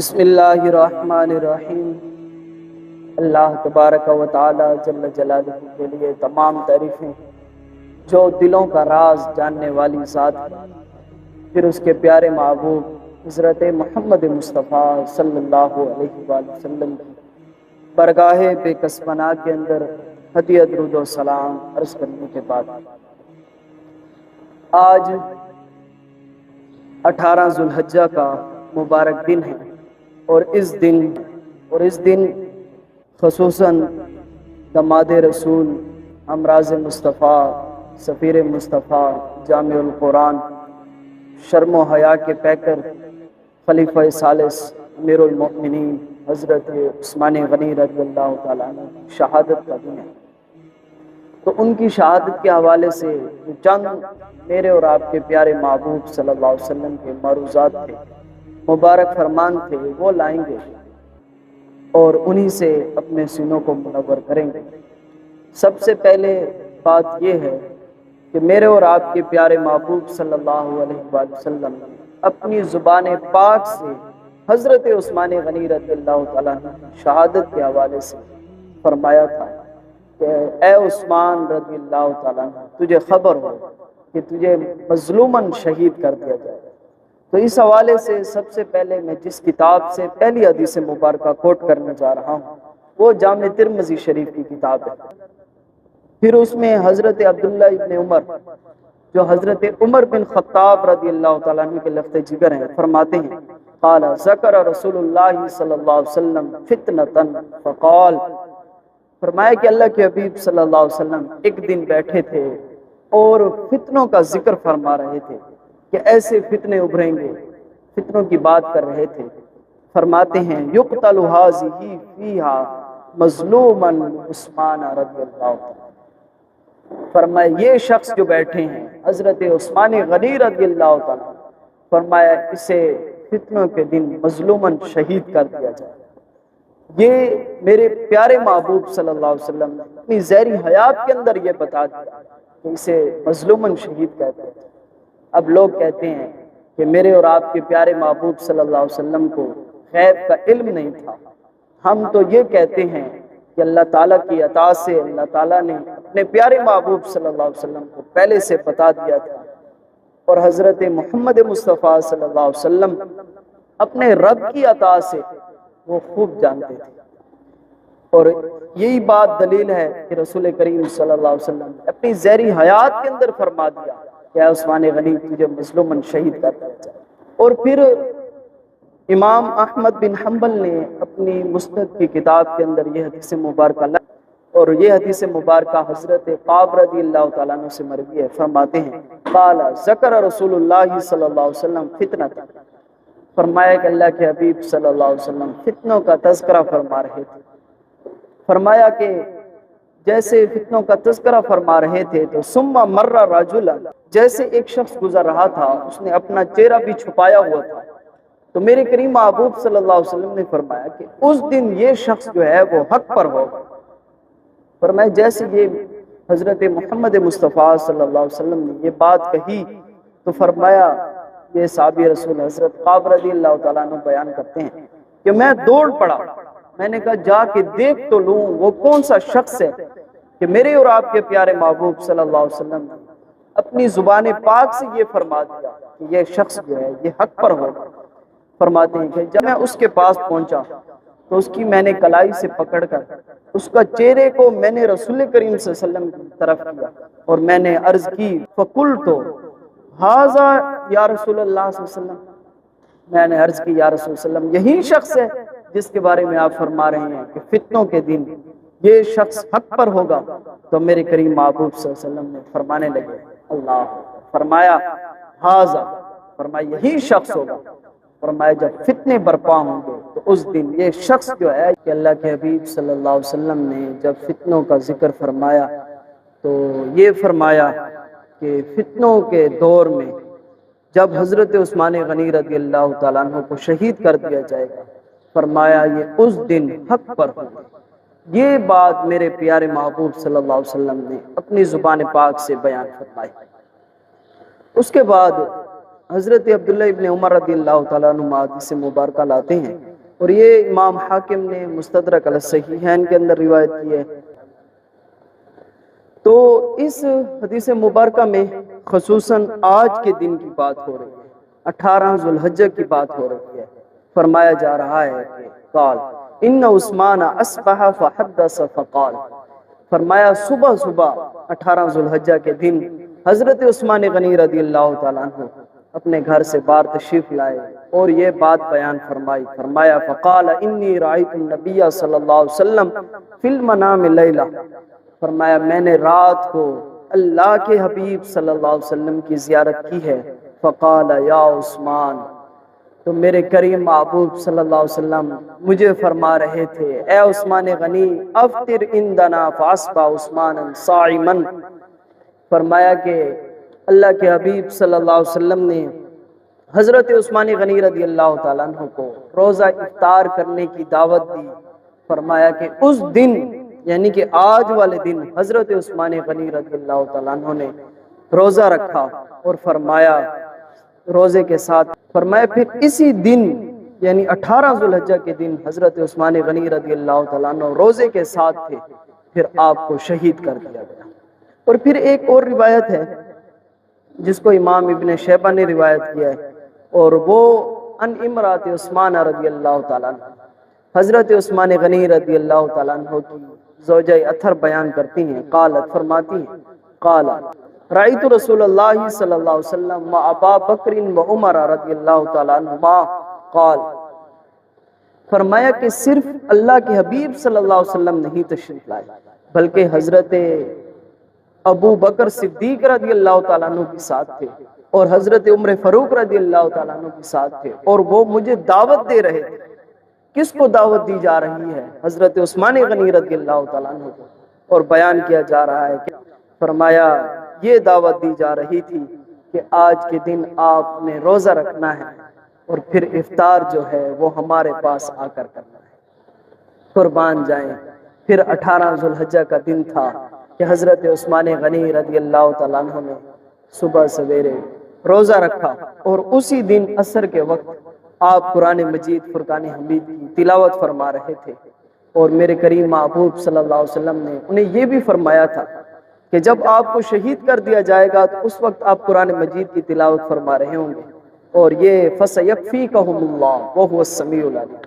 بسم اللہ الرحمن الرحیم۔ اللہ تبارک و تعالی جل جلالہ کے لیے تمام تعریفیں، جو دلوں کا راز جاننے والی ذات ہے پھر اس کے پیارے محبوب حضرت محمد مصطفیٰ صلی اللہ علیہ وآلہ وسلم کی برگاہ بے کسمنا کے اندر ہدیہ درود و سلام عرض کرنے کے بعد۔ آج اٹھارہ ذوالحجہ کا مبارک دن ہے۔ اور اس دن، اور اس دن خصوصاً دماد رسول امراض مصطفیٰ، سفیر مصطفیٰ، جامع القرآن، شرم و حیا کے پیکر، خلیفہ ثالث، امیر المؤمنین، حضرت عثمان غنی رضی اللہ تعالیٰ عنہ، شہادت کا دن ہے۔ تو ان کی شہادت کے حوالے سے جو چند میرے اور آپ کے پیارے محبوب صلی اللہ علیہ وسلم کے معروضات تھے مبارک فرمان تھے، وہ لائیں گے اور انہی سے اپنے سینوں کو منور کریں گے۔ سب سے پہلے بات یہ ہے کہ میرے اور آپ کے پیارے محبوب صلی اللہ علیہ وآلہ وسلم اپنی زبان پاک سے حضرت عثمان غنی رضی اللہ تعالیٰ نے شہادت کے حوالے سے فرمایا تھا کہ اے عثمان رضی اللہ تعالیٰ عنہ، تجھے خبر ہو کہ تجھے مظلوماً شہید کر دیا جائے۔ تو اس حوالے سے سب سے پہلے میں جس کتاب سے پہلی حدیث مبارکہ کوٹ کرنے جا رہا ہوں، وہ جامع ترمزی شریف کی کتاب ہے۔ پھر اس میں حضرت عبداللہ ابن عمر، جو حضرت عمر بن خطاب رضی اللہ تعالیٰ عنہ کے لفظ جگر ہیں، فرماتے ہیں، قال ذکر رسول اللہ صلی اللہ علیہ وسلم فتنتن فقال، فرمایا کہ اللہ کے حبیب صلی اللہ علیہ وسلم ایک دن بیٹھے تھے اور فتنوں کا ذکر فرما رہے تھے۔ کہ ایسے فتنے ابھریں گے۔ فتنوں کی بات کر رہے تھے۔ فرماتے ہیں یقتل حاضی فیہا مظلوما عثمان رضی اللہ تعالیٰ فرمایا، یہ شخص جو بیٹھے ہیں، حضرت عثمان غنی رضی اللہ تعالیٰ فرمایا، اسے فتنوں کے دن مظلوماً شہید کر دیا جائے۔ یہ میرے پیارے محبوب صلی اللہ علیہ وسلم نے اپنی زہری حیات کے اندر یہ بتا دیا کہ اسے مظلوماً شہید کہتے ہیں اب لوگ کہتے ہیں کہ میرے اور آپ کے پیارے محبوب صلی اللہ علیہ وسلم کو غیب کا علم نہیں تھا۔ ہم تو یہ کہتے ہیں کہ اللہ تعالیٰ کی عطا سے اللہ تعالیٰ نے اپنے پیارے محبوب صلی اللہ علیہ وسلم کو پہلے سے بتا دیا تھا۔ اور حضرت محمد مصطفیٰ صلی اللہ علیہ وسلم اپنے رب کی عطا سے وہ خوب جانتے تھے۔ اور یہی بات دلیل ہے کہ رسول کریم صلی اللہ علیہ وسلم نے اپنی زہری حیات کے اندر فرما دیا۔ کہ اے عثمان غنی تجھے مظلومن شہید کر دیا جائے۔ اور پھر امام احمد بن حنبل نے اپنی مسند کی کتاب کے اندر یہ حدیث مبارکہ لا اور یہ حدیث مبارکہ حضرت قاب رضی اللہ تعالیٰ عنہ سے مروی ہے۔ فرماتے ہیں، قال، ذکر رسول اللہ صلی اللہ علیہ وسلم فتنہ تھا فرمایا کہ اللہ کے حبیب صلی اللہ علیہ وسلم فتنوں کا تذکرہ فرما رہے تھے۔ فرمایا کہ جیسے فتنوں کا تذکرہ فرما رہے تھے، تو سما مرہ راجلا جیسے ایک شخص گزر رہا تھا، اس نے اپنا چہرہ بھی چھپایا ہوا تھا۔ تو میرے کریم محبوب صلی اللہ علیہ وسلم نے فرمایا کہ اس دن یہ شخص جو ہے، وہ حق پر ہوگا فرمایا جیسے یہ حضرت محمد مصطفیٰ صلی اللہ علیہ وسلم نے یہ بات کہی، تو فرمایا، یہ صحابی رسول حضرت قاب رضی اللہ تعالیٰ عنہ بیان کرتے ہیں کہ میں دوڑ پڑا۔ میں نے کہا، جا کے دیکھ تو لوں، وہ کون سا شخص ہے کہ میرے اور آپ کے پیارے محبوب صلی اللہ علیہ وسلم نے اپنی زبان پاک سے یہ فرما دیا کہ یہ شخص جو ہے، یہ حق پر ہوگا فرماتے ہیں کہ جب میں اس کے پاس پہنچا تو اس کی میں نے کلائی سے پکڑ کر، اس کا چہرے کو میں نے رسول کریم صلی اللہ علیہ وسلم کی طرف کیا اور میں نے عرض کی فکل تو حاضا یا رسول اللہ صلی اللہ علیہ وسلم؟ میں نے عرض کی، یا رسول اللہ علیہ وسلم، یہی شخص ہے جس کے بارے میں آپ فرما رہے ہیں کہ فتنوں کے دن یہ شخص حق پر ہوگا، تو میرے کریم محبوب صلی اللہ علیہ وسلم نے فرمانے لگے، اللہ فرمایا حاضا فرمایا، یہی شخص ہوگا۔ فرمایا، جب فتنے برپا ہوں گے، تو اس دن یہ شخص جو ہے کہ اللہ کے حبیب صلی اللہ علیہ وسلم نے جب فتنوں کا ذکر فرمایا، تو یہ فرمایا کہ فتنوں کے دور میں جب حضرت عثمان غنی رضی اللہ تعالیٰ عنہ کو شہید کر دیا جائے گا فرمایا، یہ اس دن حق پر ہوگا یہ بات میرے پیارے محبوب صلی اللہ علیہ وسلم نے اپنی زبان پاک سے بیان فرمائی۔ اس کے بعد حضرت عبداللہ ابن عمر رضی اللہ تعالیٰ عنہ حدیث مبارکہ لاتے ہیں اور یہ امام حاکم نے مستدرک علی صحیحین کے اندر روایت کی ہے۔ تو اس حدیث مبارکہ میں خصوصاً آج کے دن کی بات ہو رہی ہے، اٹھارہ ذوالحجہ کی بات ہو رہی ہے۔ فرمایا جا رہا ہے کہ قال، ان عثمان اصبح فحدث فقال. فرمایا، صبح صبح اٹھارہ ذوالحجہ کے دن حضرت عثمان غنی رضی اللہ تعالیٰ عنہ اپنے گھر سے بار تشریف لائے اور یہ بات بیان فرمائی۔ فرمایا، فقال، انی رائت النبی صلی اللہ علیہ وسلم فی المنام لیلہ. فرمایا، میں نے رات کو اللہ کے حبیب صلی اللہ علیہ وسلم کی زیارت کی ہے۔ فقال، یا عثمان تو میرے کریم محبوب صلی اللہ علیہ وسلم مجھے فرما رہے تھے، اے عثمان غنی، افطر اندنا فاسبا عثمان صائما۔ فرمایا کہ اللہ کے حبیب صلی اللہ علیہ وسلم نے حضرت عثمان غنی رضی اللہ تعالیٰ عنہ کو روزہ افطار کرنے کی دعوت دی۔ فرمایا کہ اس دن یعنی کہ آج والے دن، حضرت عثمان غنی رضی اللہ تعالیٰ عنہ نے روزہ رکھا اور فرمایا روزے کے ساتھ۔ فرمایا، پھر اسی دن یعنی اٹھارہ ذوالحجہ کے دن حضرت عثمان غنی رضی اللہ تعالیٰ عنہ روزے کے ساتھ تھے، پھر آپ کو شہید کر دیا گیا۔ اور پھر ایک اور روایت ہے، جس کو امام ابن شیبہ نے روایت کیا ہے، اور وہ ان امرات عثمان رضی اللہ تعالیٰ عنہ۔ حضرت عثمان غنی رضی اللہ تعالیٰ عنہ کی زوجہ اتھر بیان کرتی ہیں، قالت، فرماتی ہیں، قالت رأیت رسول اللہ صلی اللہ علیہ وسلم و ابا بکر و عمر رضی اللہ تعالیٰ عنہما قال، فرمایا کہ صرف اللہ کے حبیب صلی اللہ علیہ وسلم نہیں تشریف لائے، بلکہ حضرت ابو بکر صدیق رضی اللہ تعالیٰ عنہ کے ساتھ تھے اور حضرت عمر فروق رضی اللہ تعالیٰ عنہ کے ساتھ تھے اور وہ مجھے دعوت دے رہے تھے۔ کس کو دعوت دی جا رہی ہے؟ حضرت عثمان غنی رضی اللہ تعالیٰ عنہ کو۔ اور بیان کیا جا رہا ہے کہ فرمایا یہ دعوت دی جا رہی تھی کہ آج کے دن آپ نے روزہ رکھنا ہے اور پھر افطار جو ہے وہ ہمارے پاس آ کر کرنا ہے۔ قربان جائیں۔ پھر اٹھارہ ذوالحجہ کا دن تھا کہ حضرت عثمان غنی رضی اللہ تعالیٰ عنہ نے صبح سویرے روزہ رکھا اور اسی دن عصر کے وقت آپ قرآن مجید، فرقان حمید کی تلاوت فرما رہے تھے۔ اور میرے کریم محبوب صلی اللہ علیہ وسلم نے انہیں یہ بھی فرمایا تھا کہ جب آپ کو شہید کر دیا جائے گا تو اس وقت آپ قرآن مجید کی تلاوت فرما رہے ہوں گے۔ اور یہ فَسَيَكْفِيكَهُمُ اللَّهُ وَهُوَ السَّمِيعُ الْعَلِيمُ۔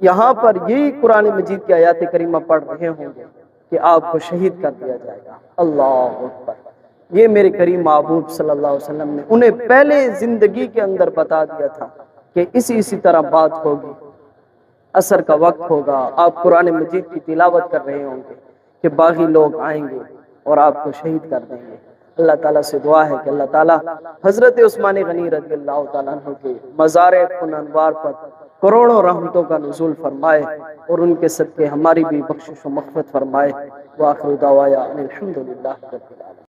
یہاں پر یہی قرآن مجید کی آیات کریمہ پڑھ رہے ہوں گے کہ آپ کو شہید کر دیا جائے گا۔ اللہ اکبر۔ یہ میرے کریم محبوب صلی اللہ علیہ وسلم نے انہیں پہلے زندگی کے اندر بتا دیا تھا کہ اسی اسی طرح بات ہوگی۔ اثر کا وقت ہوگا، آپ قرآن مجید کی تلاوت کر رہے ہوں گے کہ باغی لوگ آئیں گے۔ اور آپ کو شہید کر دیں گے۔ اللہ تعالیٰ سے دعا ہے کہ اللہ تعالیٰ حضرت عثمان غنی رضی اللہ تعالیٰ عنہ کے مزار انوار پر کروڑوں رحمتوں کا نزول فرمائے اور ان کے صدقے ہماری بھی بخشش و مغفرت فرمائے۔ وآخر دعوایا الحمدللہ رب العالمین۔